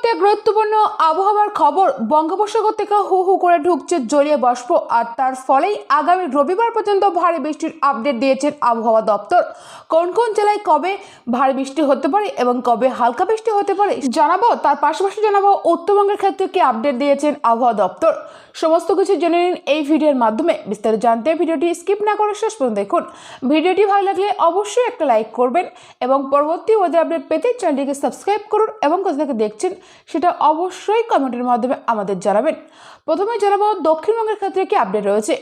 মুহূর্তে গুরুত্বপূর্ণ আবহাওয়ার খবর বঙ্গোপসাগর থেকে হু হু করে ঢুকছে জলীয় বাষ্প, আর তার ফলেই আগামী রবিবার পর্যন্ত ভারী বৃষ্টির আপডেট দিয়েছেন আবহাওয়া দপ্তর। কোন কোন জেলায় কবে ভারী বৃষ্টি হতে পারে এবং কবে হালকা বৃষ্টি হতে পারে জানাব, তার পাশাপাশি জানাব উত্তরবঙ্গের ক্ষেত্রে কি আপডেট দিয়েছেন আবহাওয়া দপ্তর। সমস্ত কিছু জেনে নিন এই ভিডিওর মাধ্যমে। বিস্তারিত জানতে ভিডিওটি স্কিপ না করে শেষ পর্যন্ত দেখুন। ভিডিওটি ভালো লাগলে অবশ্যই একটা লাইক করবেন এবং পরবর্তী ওয়েদার আপডেট পেতে চ্যানেলটিকে সাবস্ক্রাইব করুন এবং কোথা থেকে দেখছেন সেটা অবশ্যই কমেন্টের মাধ্যমে আমাদের জানাবেন। প্রথমে জানাব দক্ষিণবঙ্গের ক্ষেত্রে কি আপডেট রয়েছে?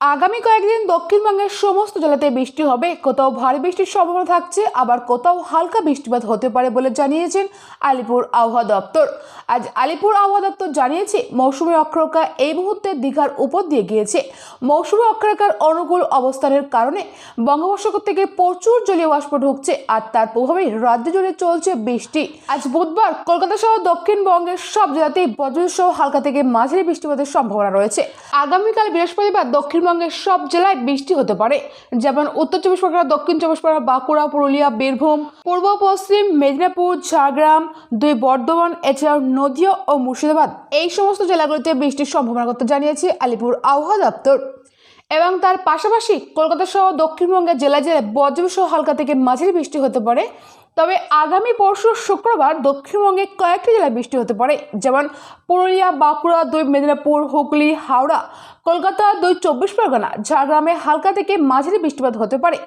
আগামী কয়েকদিন দক্ষিণবঙ্গের সমস্ত জেলাতে বৃষ্টি হবে। কোথাও ভারী বৃষ্টির সম্ভাবনা থাকছে, আবার কোথাও হালকা বৃষ্টিপাত হতে পারে বলে জানিয়েছেন আলিপুর আবহাওয়া দপ্তর। আজ আলিপুর আবহাওয়া দপ্তর জানিয়েছে, মৌসুমী অক্ষরেখা এই মুহূর্তে দীঘার উপর দিয়ে গিয়েছে। মৌসুমী অক্ষরেখার অনুকূল অবস্থানের কারণে বঙ্গোপসাগর থেকে প্রচুর জলীয় বাষ্প ঢুকছে আর তার প্রভাবে রাজ্য জুড়ে চলছে বৃষ্টি। আজ বুধবার কলকাতা সহ দক্ষিণবঙ্গের সব জেলাতেই বজ্রসহ সহ হালকা থেকে মাঝারি বৃষ্টিপাতের সম্ভাবনা রয়েছে। আগামীকাল বৃহস্পতিবার দক্ষিণবঙ্গের সব জেলায় বৃষ্টি হতে পারে, যেমন উত্তর চব্বিশ পরগনা, দক্ষিণ চব্বিশ পরগনা, বাঁকুড়া, পুরুলিয়া, বীরভূম, পূর্ব পশ্চিম, মেদিনীপুর, ঝাড়গ্রাম, দুই বর্ধমান, এছাড়াও নদিয়া ও মুর্শিদাবাদ। এই সমস্ত জেলাগুলিতে বৃষ্টির সম্ভাবনা করতে জানিয়েছে আলিপুর আবহাওয়া দপ্তর। এবং তার পাশাপাশি কলকাতা সহ দক্ষিণবঙ্গের জেলায় জেলায় বজ্রসহ হালকা থেকে মাঝারি বৃষ্টি হতে পারে তবে আগামী পরশু শুক্রবার দক্ষিণবঙ্গে কয়েকটি জেলায় বৃষ্টি হতে পারে, যেমন পুরুলিয়া, বাঁকুড়া, দুই মেদিনীপুর, হুগলি, হাওড়া, কলকাতা, দুই চব্বিশ পরগনা, ঝাড়গ্রামে হালকা থেকে মাঝারি বৃষ্টিপাত হতে পারে।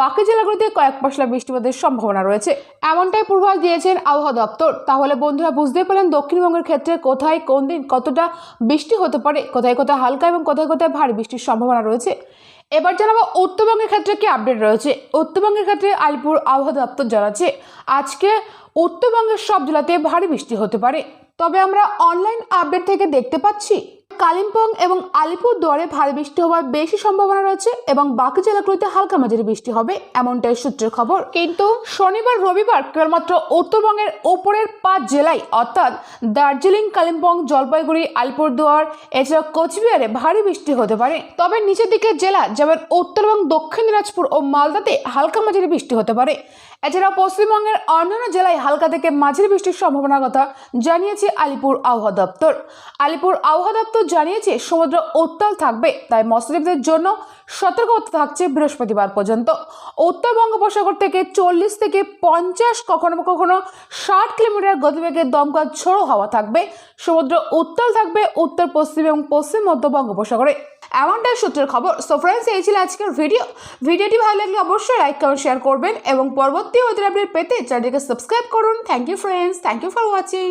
বাকি জেলাগুলিতে কয়েক পশলা বৃষ্টিপাতের সম্ভাবনা রয়েছে। এমনটাই পূর্বাভাস দিয়েছেন আবহাওয়া দপ্তর। তাহলে বন্ধুরা বুঝতে পারলেন দক্ষিণবঙ্গের ক্ষেত্রে কোথায় কোন দিন কতটা বৃষ্টি হতে পারে, কোথায় কোথায় হালকা এবং কোথায় কোথায় ভারী বৃষ্টির সম্ভাবনা রয়েছে। এবার জানাব উত্তরবঙ্গের ক্ষেত্রে কি আপডেট রয়েছে? উত্তরবঙ্গের ক্ষেত্রে আলিপুর আবহাওয়া দপ্তর জানাচ্ছে, আজকে উত্তরবঙ্গের সব জেলাতে ভারী বৃষ্টি হতে পারে। তবে আমরা অনলাইন আপডেট থেকে দেখতে পাচ্ছি কালিম্পং এবং আলিপুরদুয়ারে ভারী বৃষ্টি হওয়ার বেশি সম্ভাবনা রয়েছে এবং বাকি জেলাগুলিতে হালকা মাঝারি বৃষ্টি হবে এমনটাই সূত্রের খবর। কিন্তু শনিবার রবিবার কেবলমাত্র উত্তরবঙ্গের ওপরের পাঁচ জেলায় অর্থাৎ দার্জিলিং কালিম্পং জলপাইগুড়ি আলিপুরদুয়ার এছাড়া কোচবিহারে ভারী বৃষ্টি হতে পারে। তবে নিচের দিকের জেলা যেমন উত্তর এবং দক্ষিণ দিনাজপুর ও মালদাতে হালকা মাঝারি বৃষ্টি হতে পারে। এছাড়া পশ্চিমবঙ্গের অন্যান্য জেলায় হালকা থেকে মাঝারি বৃষ্টির সম্ভাবনার কথা জানিয়েছে আলিপুর আবহাওয়া দপ্তর। আলিপুর আবহাওয়া দপ্তর জানিয়েছে, সমুদ্র উত্তাল থাকবে, তাই মৎস্যজীবীদের জন্য সতর্কতা থাকছে বৃহস্পতিবার পর্যন্ত। উত্তর বঙ্গোপসাগর থেকে চল্লিশ থেকে পঞ্চাশ কখনো কখনো ষাট কিলোমিটার গতিবেগে দমকা ঝোড়ো হাওয়া থাকবে। সমুদ্র উত্তাল থাকবে উত্তর, পশ্চিম এবং পশ্চিম মধ্য বঙ্গোপসাগরে। এমনটাই সূত্রের খবর। সো ফ্রেন্ডস এই ছিল আজকের ভিডিও ভিডিওটি ভালো লাগলে অবশ্যই লাইক কমেন্ট শেয়ার করবেন এবং পরবর্তী ওদের আপডেট পেতে চ্যানেলটিকে সাবস্ক্রাইব করুন। Thank you friends thank you for watching